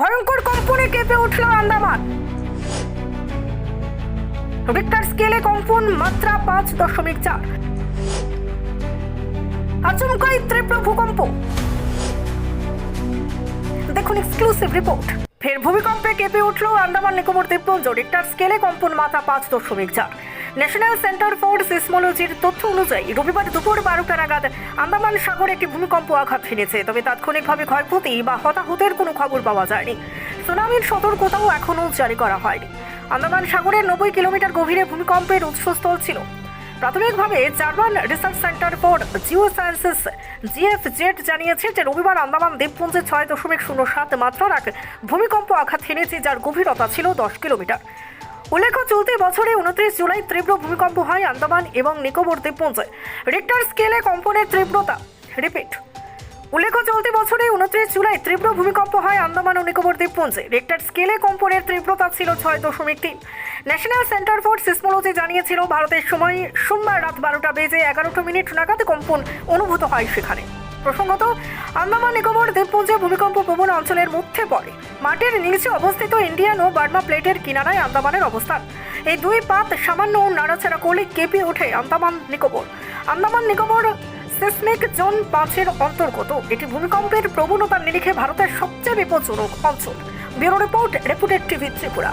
ভয়ঙ্কর কম্পনে কেঁপে উঠল আন্দামান। রিক্টার স্কেলে কম্পন মাত্রা পাঁচ দশমিক চার। আচমকাই তীব্র ভূকম্প দেখুন এক্সক্লুসিভ রিপোর্ট ফের ভূমিকম্পে কেঁপে উঠল আন্দামান নিকোবর দ্বীপপুঞ্জ। রিক্টার স্কেলে কম্পন মাথা পাঁচ দশমিক চার। ন্যাশনাল সেন্টার ফর সিসমোলজির তথ্য অনুযায়ী, রবিবার দুপুর বারোটা নাগাদ আন্দামান সাগরে একটি ভূমিকম্প আঘাত হেনেছে তবে তাৎক্ষণিকভাবে ক্ষয়ক্ষতি বা হতাহতের কোনো খবর পাওয়া যায়নি। সুনামির সতর্কতাও এখনও জারি করা হয়নি। আন্দামান সাগরের নব্বই কিলোমিটার গভীরে ভূমিকম্পের উৎসস্থল ছিল। প্রাথমিকভাবে German research centre for geo sciences GF Z জানিয়েছে যে রবিবার আন্দামান দ্বীপপুঞ্জে ছয় দশমিক শূন্য সাত মাত্রার এক ভূমিকম্প আঘাত হেনেছে যার গভীরতা ছিল দশ কিলোমিটার। উল্লেখ্য, চলতি বছরে উনত্রিশ জুলাই তীব্র ভূমিকম্প হয় আন্দামান এবং নিকোবর দ্বীপপুঞ্জে। রিক্টার স্কেলে কম্পনের তীব্রতা, রিপিট। উল্লেখ্য, চলতি বছরে উনত্রিশ জুলাই তীব্র ভূমিকম্প হয় আন্দামান ও নিকোবর দ্বীপপুঞ্জে। রেক্টার স্কেলে কম্পনের তীব্রতা ছিল ছয় দশমিক তিন। ন্যাশনাল সেন্টার ফর সিসমোলজি জানিয়েছিল, ভারতের সময় সোমবার রাত বারোটা বেজে এগারোটা মিনিট নাগাদ কম্পন অনুভূত হয় সেখানে। প্রসঙ্গত, আন্দামান নিকোবর দ্বীপপুঞ্জে ভূমিকম্প প্রবণ অঞ্চলের মধ্যে পড়ে। মাটির নিচে অবস্থিত ইন্ডিয়ান ও বার্মা প্লেটের কিনারায় আন্দামানের অবস্থান। এই দুই পাত সামান্য নাড়াচাড়া করলে কেঁপে ওঠে আন্দামান নিকোবর। আন্দামান নিকোবর সিসমিক জোন পাঁচের অন্তর্গত। এটি ভূমিকম্পের প্রবণতার নিরিখে ভারতের সবচেয়ে বিপজ্জনক অঞ্চল। Bureau report reputed TV Tripura.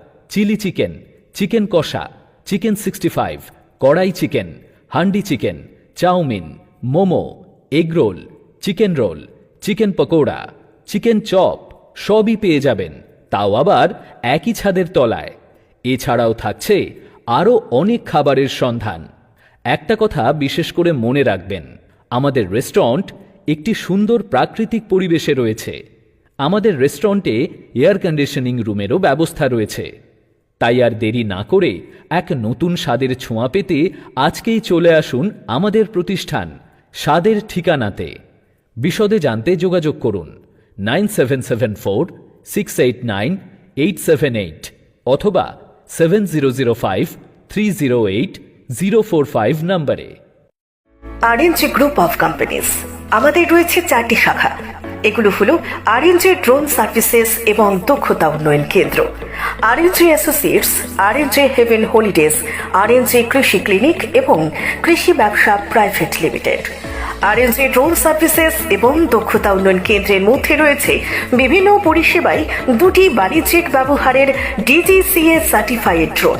chilli chicken chicken kosha, chicken sixty five, kadai chicken, handi chicken, chow mein, momo egg roll chicken roll, chicken pakora, chicken chop, সবই পেয়ে যাবেন। তাও আবার একই ছাদের তলায়। এছাড়াও থাকছে আরও অনেক খাবারের সন্ধান। একটা কথা বিশেষ করে মনে রাখবেন, আমাদের রেস্টুরেন্ট একটি সুন্দর প্রাকৃতিক পরিবেশে রয়েছে। আমাদের রেস্টুরেন্টে এয়ার কন্ডিশনিং রুমেরও ব্যবস্থা রয়েছে। তাই আর দেরি না করে এক নতুন স্বাদের ছোঁয়া পেতে আজকেই চলে আসুন আমাদের প্রতিষ্ঠান স্বাদের ঠিকানাতে। বিশদে জানতে যোগাযোগ করুন nine seven seven four, six eight nine, eight seven eight অথবা seven zero zero five, three zero eight, zero four five নম্বরে। আরএনজি গ্রুপ অফ কোম্পানিজ আমাদের রয়েছে চারটি শাখা। এগুলো হলো আরএনজি ড্রোন সার্ভিসেস এবং দক্ষতা উন্নয়ন কেন্দ্র। RNG associates RNG heaven holidays RNG Krishi clinic এবং কৃষি ব্যবসা private limited RNG drone services এবং দক্ষতা উন্নয়ন কেন্দ্রের মধ্যে রয়েছে বিভিন্ন পরিষেবায় দুটি বাণিজ্যিক ব্যবহারের ডিজিসিএ সার্টিফাইড ড্রোন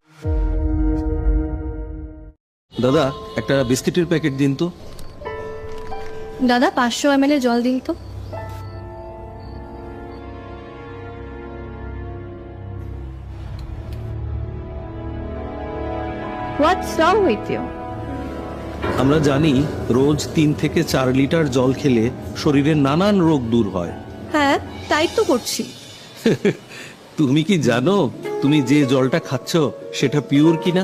দাদা একটা বিস্কিটের প্যাকেট দিন তো। দাদা পাঁচশো এম জল দিন তো। হোয়াটস রং উইথ ইউ আমরা জানি রোজ তিন থেকে চার লিটার জল খেলে শরীরের নানান রোগ দূর হয়। হ্যাঁ তাই তো করছি। তুমি কি জানো তুমি যে জলটা খাচ্ছ সেটা পিওর কিনা?